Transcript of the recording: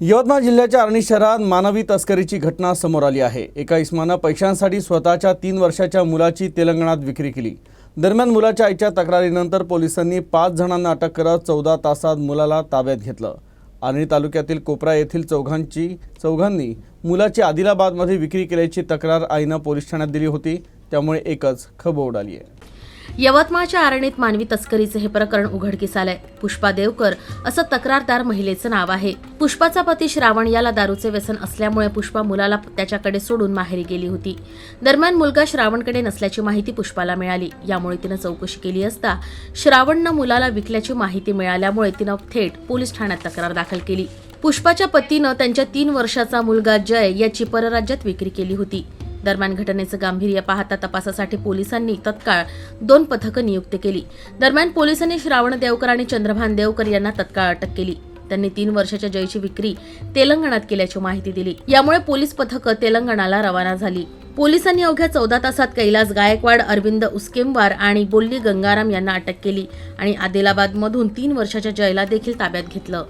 यवतमाळ जिल्ह्याच्या आर्णी शहरात मानवी तस्करीची घटना समोर आली आहे. एका इस्मानं पैशांसाठी स्वतःच्या तीन वर्षाच्या मुलाची तेलंगणात विक्री केली. दरम्यान मुलाच्या आईच्या तक्रारीनंतर पोलिसांनी पाच जणांना अटक करत चौदा तासात मुलाला ताब्यात घेतलं. आर्णी तालुक्यातील कोपरा येथील चौघांची चौघांनी मुलाची आदिलाबादमध्ये विक्री केल्याची तक्रार आईनं पोलीस ठाण्यात दिली होती. त्यामुळे एकच खबर उडाली आहे. यवतमाळच्या आरणीत मानवी तस्करीचे हे प्रकरण उघडकीस आलंय. पुष्पा देवकर असं तक्रारदार महिलेचं नाव आहे. पुष्पाचा पती श्रावण याला दारूचे व्यसन असल्यामुळे पुष्पा मुलाला त्याच्याकडे सोडून माहेरी गेली होती. दरम्यान मुलगा श्रावणकडे नसल्याची माहिती पुष्पाला मिळाली. यामुळे तिनं चौकशी केली असता श्रावणनं मुलाला विकल्याची माहिती मिळाल्यामुळे तिनं थेट पोलीस ठाण्यात तक्रार दाखल केली. पुष्पाच्या पतीनं त्यांच्या तीन वर्षाचा मुलगा जय याची परराज्यात विक्री केली होती. दरम्यान घटनेचं गांभीर्य पाहता तपासासाठी पोलिसांनी तत्काळ दोन पथकं नियुक्त केली. दरम्यान पोलिसांनी श्रावण देवकर आणि चंद्रभान देवकर यांना तत्काळ अटक केली. त्यांनी तीन वर्षाच्या जयची विक्री तेलंगणात केल्याची माहिती दिली. यामुळे पोलीस पथकं तेलंगणाला रवाना झाली. पोलिसांनी अवघ्या चौदा तासात कैलास गायकवाड अरविंद उस्केमवार आणि बोल्ली गंगाराम यांना अटक केली आणि आदिलाबादमधून तीन वर्षाच्या जयला देखील ताब्यात घेतलं.